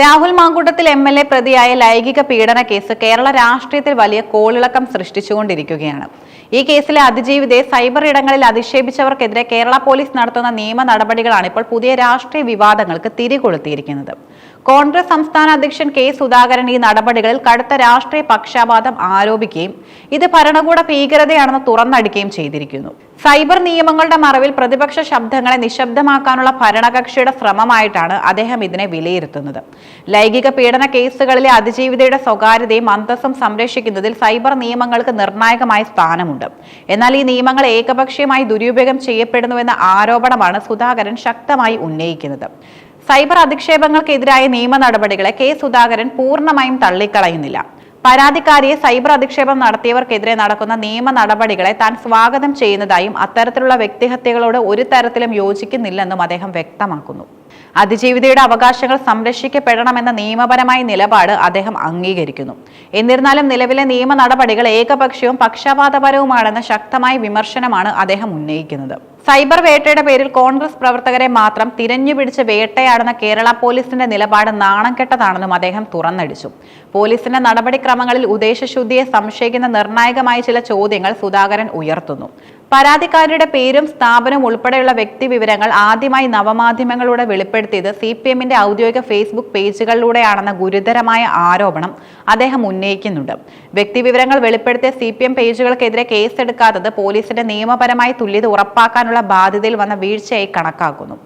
Rahul Mamkootathil M L A പ്രതിയായ ലൈംഗിക പീഡന കേസ് കേരള രാഷ്ട്രീയത്തിൽ വലിയ കോളിളക്കം സൃഷ്ടിച്ചുകൊണ്ടിരിക്കുകയാണ്. ഈ കേസിലെ അതിജീവിതയെ സൈബർ ഇടങ്ങളിൽ അധിക്ഷേപിച്ചവർക്കെതിരെ കേരള പോലീസ് നടത്തുന്ന നിയമ നടപടികളാണ് ഇപ്പോൾ പുതിയ രാഷ്ട്രീയ വിവാദങ്ങൾക്ക് തിരികൊളുത്തിയിരിക്കുന്നത്. കോൺഗ്രസ് സംസ്ഥാന അധ്യക്ഷൻ കെ സുധാകരൻ ഈ നടപടികളിൽ കടുത്ത രാഷ്ട്രീയ പക്ഷപാതം ആരോപിക്കുകയും ഇത് ഭരണകൂട ഭീകരതയാണെന്ന് തുറന്നടിക്കുകയും ചെയ്തിരിക്കുന്നു. സൈബർ നിയമങ്ങളുടെ മറവിൽ പ്രതിപക്ഷ ശബ്ദങ്ങളെ നിശബ്ദമാക്കാനുള്ള ഭരണകക്ഷിയുടെ ശ്രമമായിട്ടാണ് അദ്ദേഹം ഇതിനെ വിലയിരുത്തുന്നത്. ലൈംഗിക പീഡന കേസുകളിലെ അതിജീവിതയുടെ സ്വകാര്യതയും അന്തസ്സും സംരക്ഷിക്കുന്നതിൽ സൈബർ നിയമങ്ങൾക്ക് നിർണായകമായ സ്ഥാനമുണ്ട്. എന്നാൽ ഈ നിയമങ്ങൾ ഏകപക്ഷീയമായി ദുരുപയോഗം ചെയ്യപ്പെടുന്നുവെന്ന ആരോപണമാണ് സുധാകരൻ ശക്തമായി ഉന്നയിക്കുന്നത്. സൈബർ അധിക്ഷേപങ്ങൾക്കെതിരായ നിയമ നടപടികളെ കെ സുധാകരൻ പൂർണമായും തള്ളിക്കളയുന്നില്ല. പരാതിക്കാരിയെ സൈബർ അധിക്ഷേപം നടത്തിയവർക്കെതിരെ നടക്കുന്ന നിയമ നടപടികളെ താൻ സ്വാഗതം ചെയ്യുന്നതായും അത്തരത്തിലുള്ള വ്യക്തിഹത്യകളോട് ഒരു തരത്തിലും യോജിക്കുന്നില്ലെന്നും അദ്ദേഹം വ്യക്തമാക്കുന്നു. അതിജീവിതയുടെ അവകാശങ്ങൾ സംരക്ഷിക്കപ്പെടണമെന്ന നിയമപരമായ നിലപാട് അദ്ദേഹം അംഗീകരിക്കുന്നു. എന്നിരുന്നാലും നിലവിലെ നിയമ നടപടികൾ ഏകപക്ഷീയവും പക്ഷപാതപരവുമാണെന്ന ശക്തമായ വിമർശനമാണ് അദ്ദേഹം ഉന്നയിക്കുന്നത്. സൈബർ വേട്ടയുടെ പേരിൽ കോൺഗ്രസ് പ്രവർത്തകരെ മാത്രം തിരഞ്ഞുപിടിച്ച് വേട്ടയാടുന്ന കേരള പോലീസിന്റെ നിലപാട് നാണം കെട്ടതാണെന്നും അദ്ദേഹം തുറന്നടിച്ചു. പോലീസിന്റെ നടപടിക്രമങ്ങളിൽ ഉദ്ദേശശുദ്ധിയെ സംശയിക്കുന്ന നിർണായകമായ ചില ചോദ്യങ്ങൾ സുധാകരൻ ഉയർത്തുന്നു. പരാതിക്കാരിയുടെ പേരും സ്ഥാപനവും ഉൾപ്പെടെയുള്ള വ്യക്തി വിവരങ്ങൾ ആദ്യമായി നവമാധ്യമങ്ങളിലൂടെ വെളിപ്പെടുത്തിയത് സി പി എമ്മിന്റെ ഔദ്യോഗിക ഫേസ്ബുക്ക് പേജുകളിലൂടെയാണെന്ന ഗുരുതരമായ ആരോപണം അദ്ദേഹം ഉന്നയിക്കുന്നുണ്ട്. വ്യക്തിവിവരങ്ങൾ വെളിപ്പെടുത്തിയ സി പി എം പേജുകൾക്കെതിരെ കേസെടുക്കാത്തത് പോലീസിന്റെ നിയമപരമായ തുല്യത ഉറപ്പാക്കാനുള്ള ബാധ്യതയിൽ വന്ന വീഴ്ചയായി കണക്കാക്കുന്നു.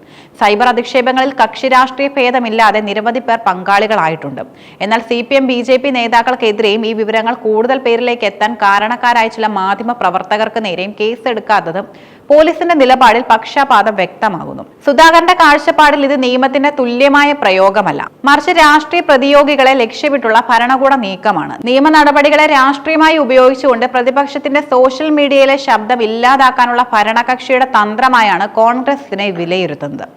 സൈബർ അധിക്ഷേപങ്ങളിൽ കക്ഷി രാഷ്ട്രീയ ഭേദമില്ലാതെ നിരവധി പേർ പങ്കാളികളായിട്ടുണ്ട്. എന്നാൽ C P M B J P നേതാക്കൾക്കെതിരെയും ഈ വിവരങ്ങൾ കൂടുതൽ പേരിലേക്ക് എത്താൻ കാരണക്കാരായ ചില മാധ്യമ പ്രവർത്തകർക്ക് നേരെയും കേസെടുക്കാത്തത് പോലീസിന്റെ നിലപാടിൽ പക്ഷപാതം വ്യക്തമാകുന്നു. സുധാകരന്റെ കാഴ്ചപ്പാടിൽ ഇത് നിയമത്തിന്റെ തുല്യമായ പ്രയോഗമല്ല. മറിച്ച് രാഷ്ട്രീയ പ്രതിയോഗികളെ ലക്ഷ്യമിട്ടുള്ള ഭരണകൂട നീക്കമാണ്. നിയമ നടപടികളെ രാഷ്ട്രീയമായി ഉപയോഗിച്ചുകൊണ്ട് പ്രതിപക്ഷത്തിന്റെ സോഷ്യൽ മീഡിയയിലെ ശബ്ദം ഇല്ലാതാക്കാനുള്ള ഭരണകക്ഷിയുടെ തന്ത്രമായാണ് കോൺഗ്രസിനെ വിലയിരുത്തുന്നത്.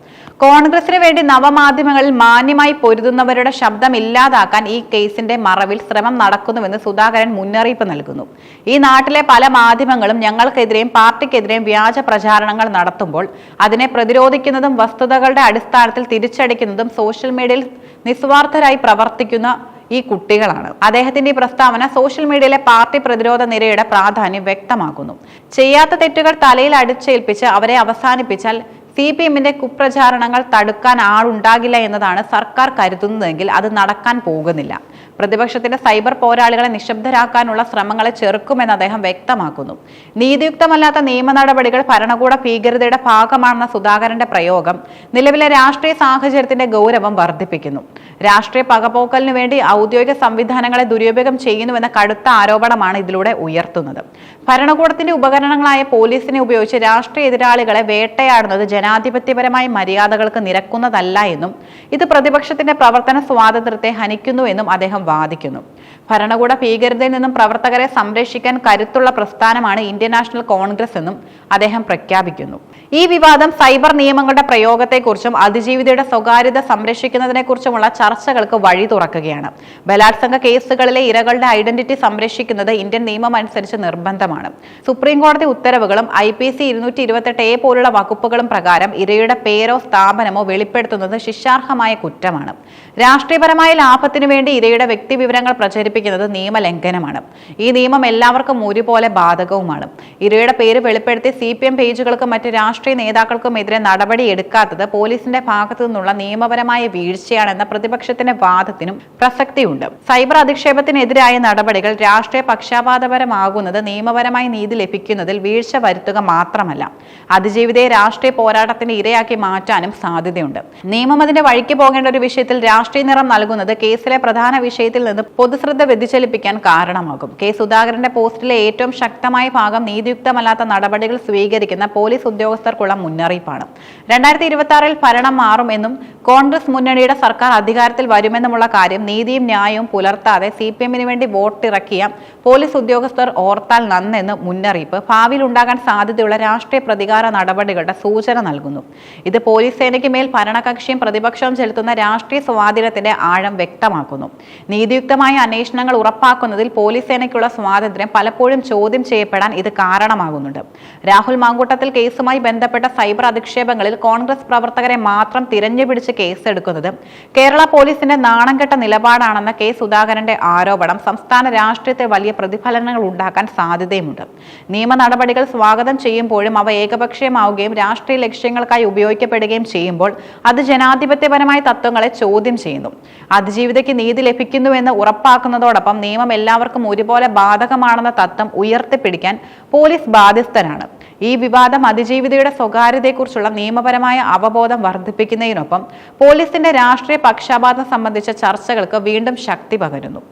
കോൺഗ്രസിന് വേണ്ടി നവമാധ്യമങ്ങളിൽ മാന്യമായി പൊരുതുന്നവരുടെ ശബ്ദം ഇല്ലാതാക്കാൻ ഈ കേസിന്റെ മറവിൽ ശ്രമം നടക്കുന്നുവെന്ന് സുധാകരൻ മുന്നറിയിപ്പ് നൽകുന്നു. ഈ നാട്ടിലെ പല മാധ്യമങ്ങളും ഞങ്ങൾക്കെതിരെയും പാർട്ടിക്കെതിരെയും വ്യാജ പ്രചാരണങ്ങൾ നടത്തുമ്പോൾ അതിനെ പ്രതിരോധിക്കുന്നതും വസ്തുതകളുടെ അടിസ്ഥാനത്തിൽ തിരിച്ചടിക്കുന്നതും സോഷ്യൽ മീഡിയയിൽ നിസ്വാർത്ഥരായി പ്രവർത്തിക്കുന്ന ഈ കുട്ടികളാണ്. അദ്ദേഹത്തിന്റെ ഈ പ്രസ്താവന സോഷ്യൽ മീഡിയയിലെ പാർട്ടി പ്രതിരോധ നിരയുടെ പ്രാധാന്യം വ്യക്തമാക്കുന്നു. ചെയ്യാത്ത തെറ്റുകൾ തലയിൽ അടിച്ചേൽപ്പിച്ച് അവരെ അവസാനിപ്പിച്ചാൽ സി പി എമ്മിന്റെ കുപ്രചാരണങ്ങൾ തടുക്കാൻ ആളുണ്ടാകില്ല എന്നതാണ് സർക്കാർ കരുതുന്നതെങ്കിൽ അത് നടക്കാൻ പോകുന്നില്ല. പ്രതിപക്ഷത്തിന്റെ സൈബർ പോരാളികളെ നിശബ്ദരാക്കാനുള്ള ശ്രമങ്ങളെ ചെറുക്കുമെന്ന് അദ്ദേഹം വ്യക്തമാക്കുന്നു. നീതിയുക്തമല്ലാത്ത നിയമ നടപടികൾ ഭരണകൂട ഭീകരതയുടെ ഭാഗമാണെന്ന സുധാകരന്റെ പ്രയോഗം നിലവിലെ രാഷ്ട്രീയ സാഹചര്യത്തിന്റെ ഗൗരവം വർദ്ധിപ്പിക്കുന്നു. രാഷ്ട്രീയ പകപോക്കലിനു വേണ്ടി ഔദ്യോഗിക സംവിധാനങ്ങളെ ദുരുപയോഗം ചെയ്യുന്നുവെന്ന കടുത്ത ആരോപണമാണ് ഇതിലൂടെ ഉയർത്തുന്നത്. ഭരണകൂടത്തിന്റെ ഉപകരണങ്ങളായ പോലീസിനെ ഉപയോഗിച്ച് രാഷ്ട്രീയ എതിരാളികളെ വേട്ടയാടുന്നത് ജനാധിപത്യപരമായ മര്യാദകൾക്ക് നിരക്കുന്നതല്ല എന്നും ഇത് പ്രതിപക്ഷത്തിന്റെ പ്രവർത്തന സ്വാതന്ത്ര്യത്തെ ഹനിക്കുന്നു എന്നും അദ്ദേഹം വാദിക്കുന്നു. ഭരണകൂട ഭീകരതയിൽ നിന്നും പ്രവർത്തകരെ സംരക്ഷിക്കാൻ കരുത്തുള്ള പ്രസ്ഥാനമാണ് ഇന്ത്യൻ നാഷണൽ കോൺഗ്രസ് എന്നും അദ്ദേഹം പ്രഖ്യാപിക്കുന്നു. ഈ വിവാദം സൈബർ നിയമങ്ങളുടെ പ്രയോഗത്തെക്കുറിച്ചും അതിജീവിതയുടെ സ്വകാര്യത സംരക്ഷിക്കുന്നതിനെക്കുറിച്ചുമുള്ള ചർച്ചകൾക്ക് വഴി തുറക്കുകയാണ്. ബലാത്സംഗ കേസുകളിലെ ഇരകളുടെ ഐഡന്റിറ്റി സംരക്ഷിക്കുന്നത് ഇന്ത്യൻ നിയമം അനുസരിച്ച് നിർബന്ധമാണ്. സുപ്രീം കോടതി ഉത്തരവുകളും ഐ പി സി ഇരുന്നൂറ്റി ഇരുപത്തെട്ട് എ പോലുള്ള വകുപ്പുകളും പ്രകാരം ഇരയുടെ പേരോ സ്ഥാപനമോ വെളിപ്പെടുത്തുന്നത് ശിക്ഷാർഹമായ കുറ്റമാണ്. രാഷ്ട്രീയപരമായ ലാഭത്തിനു വേണ്ടി ഇരയുടെ വ്യക്തിവിവരങ്ങൾ പ്രചരിപ്പിക്കുന്നത് നിയമലംഘനമാണ്. ഈ നിയമം എല്ലാവർക്കും ഒരുപോലെ ബാധകവുമാണ്. ഇരയുടെ പേര് വെളിപ്പെടുത്തി സി പി എം പേജുകൾക്കും മറ്റ് രാഷ്ട്രീയ നേതാക്കൾക്കും എതിരെ നടപടി എടുക്കാത്തത് പോലീസിന്റെ ഭാഗത്തു നിന്നുള്ള നിയമപരമായ വീഴ്ചയാണെന്ന പ്രതിപക്ഷത്തിന്റെ വാദത്തിനും പ്രസക്തിയുണ്ട്. സൈബർ അധിക്ഷേപത്തിനെതിരായ നടപടികൾ രാഷ്ട്രീയ പക്ഷപാതപരമാകുന്നത് നിയമപരമായ നീതി ലഭിക്കുന്നതിൽ വീഴ്ച വരുത്തുക മാത്രമല്ല അതിജീവിതയെ രാഷ്ട്രീയ പോരാട്ടത്തിന് ഇരയാക്കി മാറ്റാനും സാധ്യതയുണ്ട്. നിയമം അതിന്റെ വഴിക്ക് പോകേണ്ട ഒരു വിഷയത്തിൽ രാഷ്ട്രീയ നിറം നൽകുന്നത് കേസിലെ പ്രധാന വിഷയത്തിൽ നിന്ന് പൊതുശ്രദ്ധ വ്യതിചലിപ്പിക്കാൻ കാരണമാകും. കെ സുധാകരന്റെ പോസ്റ്റിലെ ഏറ്റവും ശക്തമായ ഭാഗം നീതിയുക്തമല്ലാത്ത നടപടികൾ സ്വീകരിക്കുന്ന പോലീസ് ഉദ്യോഗസ്ഥർക്കുള്ള മുന്നറിയിപ്പാണ്. രണ്ടായിരത്തി ഇരുപത്തി ആറിൽ ഭരണം മാറുമെന്നും കോൺഗ്രസ് മുന്നണിയുടെ സർക്കാർ അധികാരത്തിൽ വരുമെന്നുമുള്ള കാര്യം നീതിയും ന്യായവും പുലർത്താതെ സി പി എമ്മിന് വേണ്ടി വോട്ടിറക്കിയ പോലീസ് ഉദ്യോഗസ്ഥർ ഓർത്താൽ നന്നെന്ന് മുന്നറിയിപ്പ് ഭാവിയിൽ ഉണ്ടാകാൻ സാധ്യതയുള്ള രാഷ്ട്രീയ പ്രതികാര നടപടികളുടെ സൂചന നൽകുന്നു. ഇത് പോലീസ് സേനയ്ക്ക് മേൽ ഭരണകക്ഷിയും പ്രതിപക്ഷവും ചെലുത്തുന്ന രാഷ്ട്രീയ സ്വാധീനത്തിന്റെ ആഴം വ്യക്തമാക്കുന്നു. നീതിയുക്തമായ അന്വേഷണങ്ങൾ ഉറപ്പാക്കുന്നതിൽ പോലീസ് സേനയ്ക്കുള്ള സ്വാതന്ത്ര്യം പലപ്പോഴും ചോദ്യം ചെയ്യപ്പെടാൻ ഇത് കാരണമാകുന്നുണ്ട്. രാഹുൽ മാങ്കൂട്ടത്തിൽ കേസുമായി ബന്ധ ബന്ധപ്പെട്ട സൈബർ അധിക്ഷേപങ്ങളിൽ കോൺഗ്രസ് പ്രവർത്തകരെ മാത്രം തിരഞ്ഞുപിടിച്ച് കേസെടുക്കുന്നത്. കേരള പോലീസിന്റെ നാണംകെട്ട നിലപാടാണെന്ന കെ സുധാകരന്റെ ആരോപണം സംസ്ഥാന രാഷ്ട്രീയത്തെ വലിയ പ്രതിഫലനങ്ങൾ ഉണ്ടാക്കാൻ സാധ്യതയുമുണ്ട്. നിയമ നടപടികൾ സ്വാഗതം ചെയ്യുമ്പോഴും അവ ഏകപക്ഷീയമാവുകയും രാഷ്ട്രീയ ലക്ഷ്യങ്ങൾക്കായി ഉപയോഗിക്കപ്പെടുകയും ചെയ്യുമ്പോൾ അത് ജനാധിപത്യപരമായ തത്വങ്ങളെ ചോദ്യം ചെയ്യുന്നു. അതിജീവിതയ്ക്ക് നീതി ലഭിക്കുന്നുവെന്ന് ഉറപ്പാക്കുന്നതോടൊപ്പം നിയമം എല്ലാവർക്കും ഒരുപോലെ ബാധകമാണെന്ന തത്വം ഉയർത്തിപ്പിടിക്കാൻ പോലീസ് ബാധ്യസ്ഥനാണ്. ഈ വിവാദം അതിജീവിതയുടെ സ്വകാര്യതയെക്കുറിച്ചുള്ള നിയമപരമായ അവബോധം വർദ്ധിപ്പിക്കുന്നതിനൊപ്പം പോലീസിന്റെ രാഷ്ട്രീയ പക്ഷപാതം സംബന്ധിച്ച ചർച്ചകൾക്ക് വീണ്ടും ശക്തി പകരുന്നു.